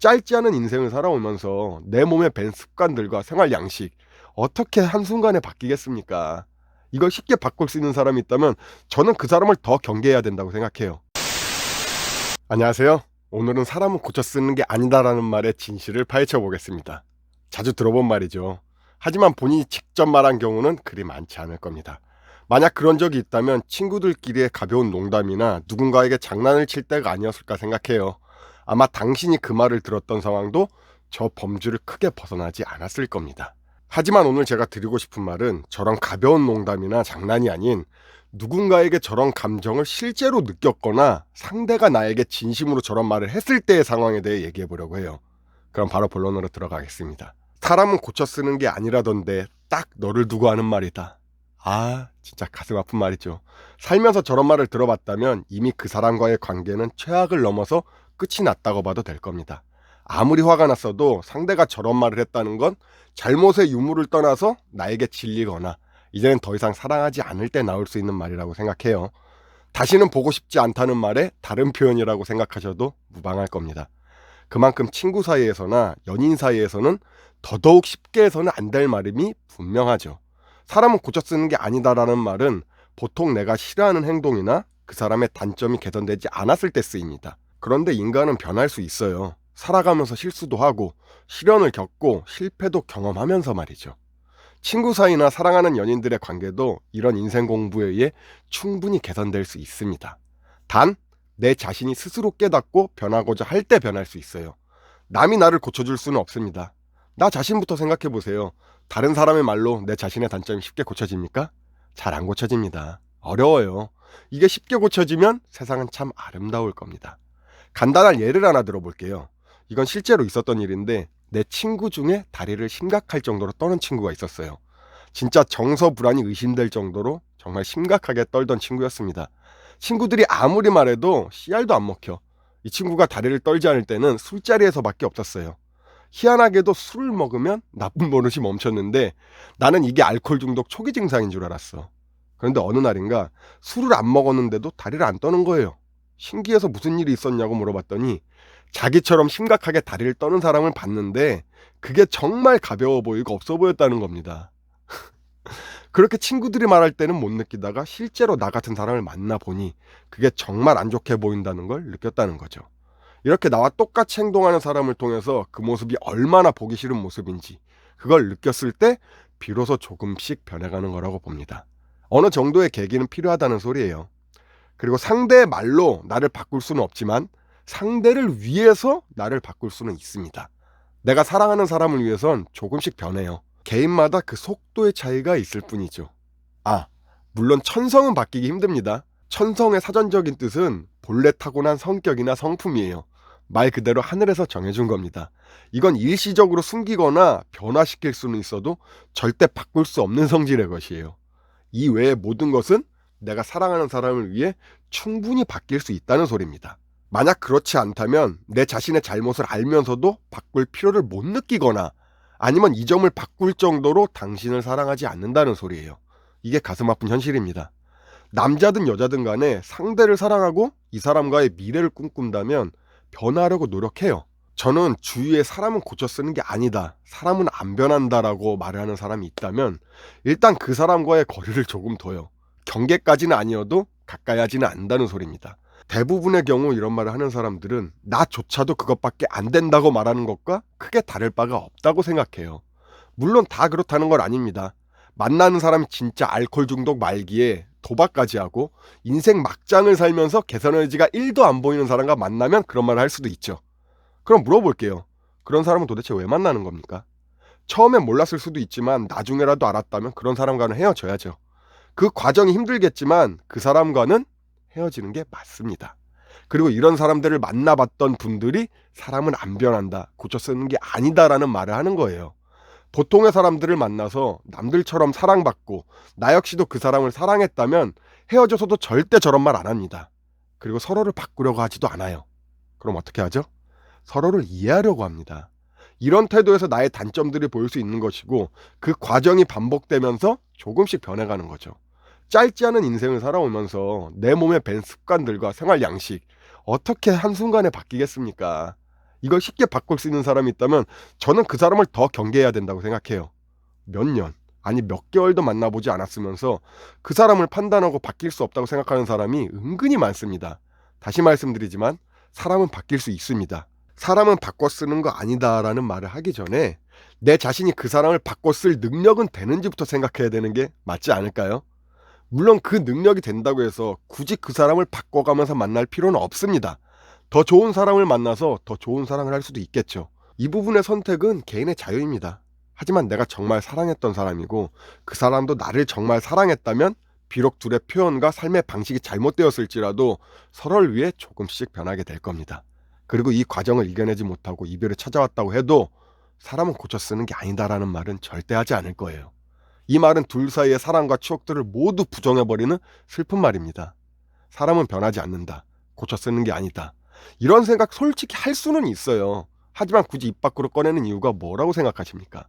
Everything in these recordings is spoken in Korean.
짧지 않은 인생을 살아오면서 내 몸에 밴 습관들과 생활 양식 어떻게 한순간에 바뀌겠습니까? 이걸 쉽게 바꿀 수 있는 사람이 있다면 저는 그 사람을 더 경계해야 된다고 생각해요. 안녕하세요. 오늘은 사람은 고쳐 쓰는 게 아니다라는 말의 진실을 파헤쳐 보겠습니다. 자주 들어본 말이죠. 하지만 본인이 직접 말한 경우는 그리 많지 않을 겁니다. 만약 그런 적이 있다면 친구들끼리의 가벼운 농담이나 누군가에게 장난을 칠 때가 아니었을까 생각해요. 아마 당신이 그 말을 들었던 상황도 저 범주를 크게 벗어나지 않았을 겁니다. 하지만 오늘 제가 드리고 싶은 말은 저런 가벼운 농담이나 장난이 아닌 누군가에게 저런 감정을 실제로 느꼈거나 상대가 나에게 진심으로 저런 말을 했을 때의 상황에 대해 얘기해 보려고 해요. 그럼 바로 본론으로 들어가겠습니다. 사람은 고쳐 쓰는 게 아니라던데 딱 너를 두고 하는 말이다. 아, 진짜 가슴 아픈 말이죠. 살면서 저런 말을 들어봤다면 이미 그 사람과의 관계는 최악을 넘어서 끝이 났다고 봐도 될 겁니다. 아무리 화가 났어도 상대가 저런 말을 했다는 건 잘못의 유무를 떠나서 나에게 질리거나 이제는 더 이상 사랑하지 않을 때 나올 수 있는 말이라고 생각해요. 다시는 보고 싶지 않다는 말에 다른 표현이라고 생각하셔도 무방할 겁니다. 그만큼 친구 사이에서나 연인 사이에서는 더더욱 쉽게 해서는 안 될 말임이 분명하죠. 사람은 고쳐 쓰는 게 아니다라는 말은 보통 내가 싫어하는 행동이나 그 사람의 단점이 개선되지 않았을 때 쓰입니다. 그런데 인간은 변할 수 있어요. 살아가면서 실수도 하고 시련을 겪고 실패도 경험하면서 말이죠. 친구 사이나 사랑하는 연인들의 관계도 이런 인생 공부에 의해 충분히 개선될 수 있습니다. 단, 내 자신이 스스로 깨닫고 변하고자 할 때 변할 수 있어요. 남이 나를 고쳐줄 수는 없습니다. 나 자신부터 생각해 보세요. 다른 사람의 말로 내 자신의 단점이 쉽게 고쳐집니까? 잘 안 고쳐집니다. 어려워요. 이게 쉽게 고쳐지면 세상은 참 아름다울 겁니다. 간단한 예를 하나 들어볼게요. 이건 실제로 있었던 일인데 내 친구 중에 다리를 심각할 정도로 떠는 친구가 있었어요. 진짜 정서 불안이 의심될 정도로 정말 심각하게 떨던 친구였습니다. 친구들이 아무리 말해도 씨알도 안 먹혀. 이 친구가 다리를 떨지 않을 때는 술자리에서밖에 없었어요. 희한하게도 술을 먹으면 나쁜 버릇이 멈췄는데 나는 이게 알코올 중독 초기 증상인 줄 알았어. 그런데 어느 날인가 술을 안 먹었는데도 다리를 안 떠는 거예요. 신기해서 무슨 일이 있었냐고 물어봤더니 자기처럼 심각하게 다리를 떠는 사람을 봤는데 그게 정말 가벼워 보이고 없어 보였다는 겁니다. 그렇게 친구들이 말할 때는 못 느끼다가 실제로 나 같은 사람을 만나 보니 그게 정말 안 좋게 보인다는 걸 느꼈다는 거죠. 이렇게 나와 똑같이 행동하는 사람을 통해서 그 모습이 얼마나 보기 싫은 모습인지 그걸 느꼈을 때 비로소 조금씩 변해가는 거라고 봅니다. 어느 정도의 계기는 필요하다는 소리예요. 그리고 상대의 말로 나를 바꿀 수는 없지만 상대를 위해서 나를 바꿀 수는 있습니다. 내가 사랑하는 사람을 위해선 조금씩 변해요. 개인마다 그 속도의 차이가 있을 뿐이죠. 아, 물론 천성은 바뀌기 힘듭니다. 천성의 사전적인 뜻은 본래 타고난 성격이나 성품이에요. 말 그대로 하늘에서 정해준 겁니다. 이건 일시적으로 숨기거나 변화시킬 수는 있어도 절대 바꿀 수 없는 성질의 것이에요. 이 외의 모든 것은 내가 사랑하는 사람을 위해 충분히 바뀔 수 있다는 소리입니다. 만약 그렇지 않다면 내 자신의 잘못을 알면서도 바꿀 필요를 못 느끼거나 아니면 이 점을 바꿀 정도로 당신을 사랑하지 않는다는 소리예요. 이게 가슴 아픈 현실입니다. 남자든 여자든 간에 상대를 사랑하고 이 사람과의 미래를 꿈꾼다면 변하려고 노력해요. 저는 주위에 사람은 고쳐 쓰는 게 아니다. 사람은 안 변한다라고 말을 하는 사람이 있다면 일단 그 사람과의 거리를 조금 둬요. 경계까지는 아니어도 가까이 하지는 않는다는 소리입니다. 대부분의 경우 이런 말을 하는 사람들은 나조차도 그것밖에 안 된다고 말하는 것과 크게 다를 바가 없다고 생각해요. 물론 다 그렇다는 건 아닙니다. 만나는 사람이 진짜 알코올 중독 말기에 도박까지 하고 인생 막장을 살면서 개선 의지가 1도 안 보이는 사람과 만나면 그런 말을 할 수도 있죠. 그럼 물어볼게요. 그런 사람은 도대체 왜 만나는 겁니까? 처음엔 몰랐을 수도 있지만 나중에라도 알았다면 그런 사람과는 헤어져야죠. 그 과정이 힘들겠지만 그 사람과는 헤어지는 게 맞습니다. 그리고 이런 사람들을 만나봤던 분들이 사람은 안 변한다, 고쳐 쓰는 게 아니다라는 말을 하는 거예요. 보통의 사람들을 만나서 남들처럼 사랑받고 나 역시도 그 사람을 사랑했다면 헤어져서도 절대 저런 말 안 합니다. 그리고 서로를 바꾸려고 하지도 않아요. 그럼 어떻게 하죠? 서로를 이해하려고 합니다. 이런 태도에서 나의 단점들이 보일 수 있는 것이고 그 과정이 반복되면서 조금씩 변해가는 거죠. 짧지 않은 인생을 살아오면서 내 몸에 밴 습관들과 생활 양식 어떻게 한순간에 바뀌겠습니까? 이걸 쉽게 바꿀 수 있는 사람이 있다면 저는 그 사람을 더 경계해야 된다고 생각해요. 몇 년, 아니 몇 개월도 만나보지 않았으면서 그 사람을 판단하고 바뀔 수 없다고 생각하는 사람이 은근히 많습니다. 다시 말씀드리지만 사람은 바뀔 수 있습니다. 사람은 바꿔 쓰는 거 아니다라는 말을 하기 전에 내 자신이 그 사람을 바꿔 쓸 능력은 되는지부터 생각해야 되는 게 맞지 않을까요? 물론 그 능력이 된다고 해서 굳이 그 사람을 바꿔가면서 만날 필요는 없습니다. 더 좋은 사람을 만나서 더 좋은 사랑을 할 수도 있겠죠. 이 부분의 선택은 개인의 자유입니다. 하지만 내가 정말 사랑했던 사람이고 그 사람도 나를 정말 사랑했다면 비록 둘의 표현과 삶의 방식이 잘못되었을지라도 서로를 위해 조금씩 변하게 될 겁니다. 그리고 이 과정을 이겨내지 못하고 이별을 찾아왔다고 해도 사람은 고쳐 쓰는 게 아니다라는 말은 절대 하지 않을 거예요. 이 말은 둘 사이의 사랑과 추억들을 모두 부정해버리는 슬픈 말입니다. 사람은 변하지 않는다. 고쳐 쓰는 게 아니다. 이런 생각 솔직히 할 수는 있어요. 하지만 굳이 입 밖으로 꺼내는 이유가 뭐라고 생각하십니까?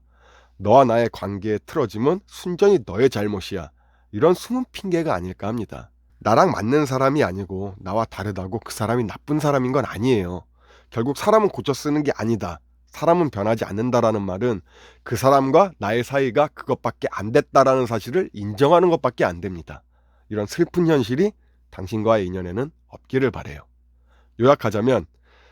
너와 나의 관계의 틀어짐은 순전히 너의 잘못이야. 이런 숨은 핑계가 아닐까 합니다. 나랑 맞는 사람이 아니고 나와 다르다고 그 사람이 나쁜 사람인 건 아니에요. 결국 사람은 고쳐 쓰는 게 아니다. 사람은 변하지 않는다라는 말은 그 사람과 나의 사이가 그것밖에 안 됐다라는 사실을 인정하는 것밖에 안 됩니다. 이런 슬픈 현실이 당신과의 인연에는 없기를 바래요. 요약하자면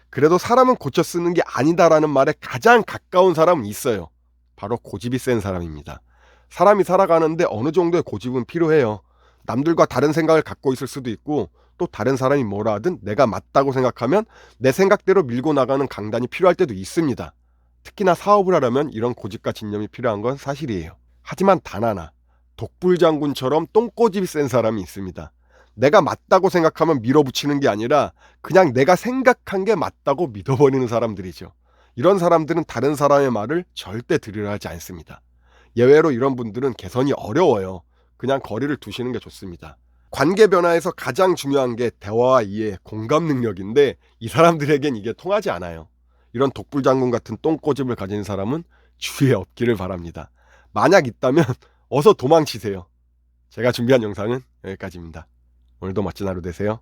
그래도 사람은 고쳐 쓰는 게 아니다라는 말에 가장 가까운 사람은 있어요. 바로 고집이 센 사람입니다. 사람이 살아가는데 어느 정도의 고집은 필요해요. 남들과 다른 생각을 갖고 있을 수도 있고 또 다른 사람이 뭐라 하든 내가 맞다고 생각하면 내 생각대로 밀고 나가는 강단이 필요할 때도 있습니다. 특히나 사업을 하려면 이런 고집과 진념이 필요한 건 사실이에요. 하지만 단 하나, 독불장군처럼 똥꼬집이 센 사람이 있습니다. 내가 맞다고 생각하면 밀어붙이는 게 아니라 그냥 내가 생각한 게 맞다고 믿어버리는 사람들이죠. 이런 사람들은 다른 사람의 말을 절대 들으려 하지 않습니다. 예외로 이런 분들은 개선이 어려워요. 그냥 거리를 두시는 게 좋습니다. 관계 변화에서 가장 중요한 게 대화와 이해, 공감 능력인데 이 사람들에겐 이게 통하지 않아요. 이런 독불 장군 같은 똥꼬집을 가진 사람은 주위에 없기를 바랍니다. 만약 있다면 어서 도망치세요. 제가 준비한 영상은 여기까지입니다. 오늘도 멋진 하루 되세요.